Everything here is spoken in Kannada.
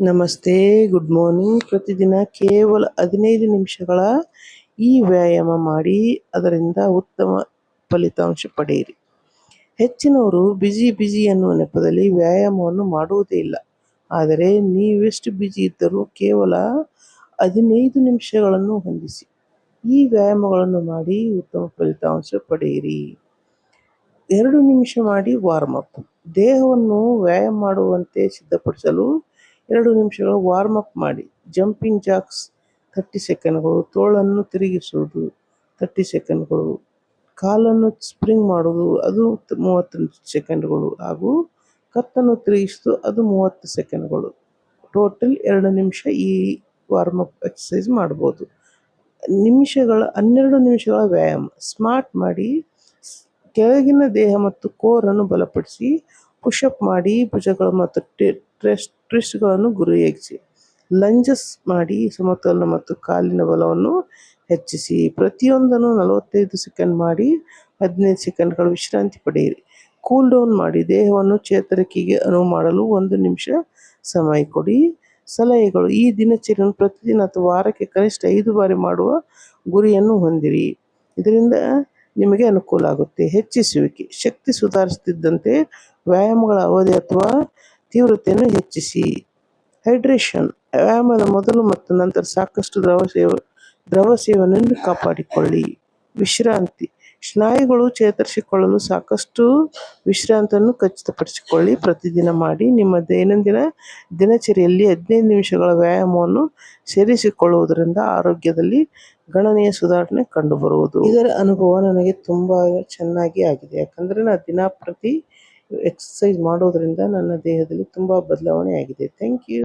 ನಮಸ್ತೆ, ಗುಡ್ ಮಾರ್ನಿಂಗ್. ಪ್ರತಿದಿನ ಕೇವಲ ಹದಿನೈದು ನಿಮಿಷಗಳ ಈ ವ್ಯಾಯಾಮ ಮಾಡಿ ಅದರಿಂದ ಉತ್ತಮ ಫಲಿತಾಂಶ ಪಡೆಯಿರಿ. ಹೆಚ್ಚಿನವರು ಬಿಜಿ ಬಿಜಿ ಅನ್ನುವ ನೆಪದಲ್ಲಿ ವ್ಯಾಯಾಮವನ್ನು ಮಾಡುವುದೇ ಇಲ್ಲ. ಆದರೆ ನೀವೆಷ್ಟು ಬಿಜಿ ಇದ್ದರೂ ಕೇವಲ ಹದಿನೈದು ನಿಮಿಷಗಳನ್ನು ಹೊಂದಿಸಿ. ಈ ವ್ಯಾಯಾಮಗಳನ್ನು ಮಾಡಿ ಉತ್ತಮ ಫಲಿತಾಂಶ ಪಡೆಯಿರಿ. ಎರಡು ನಿಮಿಷ ಮಾಡಿ ವಾರ್ಮ್ ಅಪ್. ದೇಹವನ್ನು ವ್ಯಾಯಾಮ ಮಾಡುವಂತೆ ಸಿದ್ಧಪಡಿಸಲು ಎರಡು ನಿಮಿಷಗಳ ವಾರ್ಮ್ ಅಪ್ ಮಾಡಿ ಜಂಪಿಂಗ್ ಜಾಕ್ಸ್ ತರ್ಟಿ ಸೆಕೆಂಡ್ಗಳು ತೋಳನ್ನು ತಿರುಗಿಸುವುದು ತರ್ಟಿ ಸೆಕೆಂಡ್ಗಳು ಕಾಲನ್ನು ಸ್ಪ್ರಿಂಗ್ ಮಾಡುವುದು ಅದು ಮೂವತ್ತು ಸೆಕೆಂಡ್ಗಳು ಹಾಗೂ ಕತ್ತನ್ನು ತಿರುಗಿಸುವುದು ಅದು ಮೂವತ್ತು ಸೆಕೆಂಡ್ಗಳು ಟೋಟಲ್ ಎರಡು ನಿಮಿಷ ಈ ವಾರ್ಮ್ ಅಪ್ ಎಕ್ಸಸೈಸ್ ಮಾಡ್ಬೋದು ನಿಮಿಷಗಳ, ಹನ್ನೆರಡು ನಿಮಿಷಗಳ ವ್ಯಾಯಾಮ. ಸ್ಮಾರ್ಟ್ ಮಾಡಿ, ಕೆಳಗಿನ ದೇಹ ಮತ್ತು ಕೋರನ್ನು ಬಲಪಡಿಸಿ ಪುಷಪ್ ಮಾಡಿ, ಭುಜಗಳು ಮತ್ತು ಟ್ರೆಸ್ಟ್ ಟ್ರೆಸ್ ಟ್ವಿಸ್ಟ್ಗಳನ್ನು ಗುರಿಯಾಗಿಸಿ ಲಂಜಸ್ ಮಾಡಿ ಸಮತೋಲನ ಮತ್ತು ಕಾಲಿನ ಬಲವನ್ನು ಹೆಚ್ಚಿಸಿ. ಪ್ರತಿಯೊಂದನ್ನು ನಲವತ್ತೈದು ಸೆಕೆಂಡ್ ಮಾಡಿ ಹದಿನೈದು ಸೆಕೆಂಡ್ಗಳು ವಿಶ್ರಾಂತಿ ಪಡೆಯಿರಿ. ಕೂಲ್ ಡೌನ್ ಮಾಡಿ. ದೇಹವನ್ನು ಚೇತರಿಕೆಗೆ ಅನುವು ಮಾಡಲು ಒಂದು ನಿಮಿಷ ಸಮಯ ಕೊಡಿ. ಸಲಹೆಗಳು, ಈ ದಿನಚರಿಯನ್ನು ಪ್ರತಿದಿನ ಅಥವಾ ವಾರಕ್ಕೆ ಕನಿಷ್ಠ ಐದು ಬಾರಿ ಮಾಡುವ ಗುರಿಯನ್ನು ಹೊಂದಿರಿ. ಇದರಿಂದ ನಿಮಗೆ ಅನುಕೂಲ ಆಗುತ್ತೆ. ಹೆಚ್ಚಿಸುವಿಕೆ. ಶಕ್ತಿ ಸುಧಾರಿಸುತ್ತಿದ್ದಂತೆ ವ್ಯಾಯಾಮಗಳ ಅವಧಿ ಅಥವಾ ತೀವ್ರತೆಯನ್ನು ಹೆಚ್ಚಿಸಿ. ಹೈಡ್ರೇಷನ್, ವ್ಯಾಯಾಮದ ಮೊದಲು ಮತ್ತು ನಂತರ ಸಾಕಷ್ಟು ದ್ರವ ಸೇವ ದ್ರವ ಸೇವನೆಯನ್ನು ಕಾಪಾಡಿಕೊಳ್ಳಿ. ವಿಶ್ರಾಂತಿ. ಸ್ನಾಯುಗಳು ಚೇತರಿಸಿಕೊಳ್ಳಲು ಸಾಕಷ್ಟು ವಿಶ್ರಾಂತಿಯನ್ನು ಖಚಿತಪಡಿಸಿಕೊಳ್ಳಿ. ಪ್ರತಿದಿನ ಮಾಡಿ ನಿಮ್ಮ ದೈನಂದಿನ ದಿನಚರಿಯಲ್ಲಿ ಹದಿನೈದು ನಿಮಿಷಗಳ ವ್ಯಾಯಾಮವನ್ನು ಸೇರಿಸಿಕೊಳ್ಳುವುದರಿಂದ ಆರೋಗ್ಯದಲ್ಲಿ ಗಣನೀಯ ಸುಧಾರಣೆ ಕಂಡುಬರುವುದು. ಇದರ ಅನುಭವ ನನಗೆ ತುಂಬ ಚೆನ್ನಾಗಿ ಆಗಿದೆ. ಯಾಕಂದರೆ ನಾನು ದಿನ ಪ್ರತಿ ಎಕ್ಸಸೈಸ್ ಮಾಡೋದ್ರಿಂದ ನನ್ನ ದೇಹದಲ್ಲಿ ತುಂಬ ಬದಲಾವಣೆ ಆಗಿದೆ. Thank you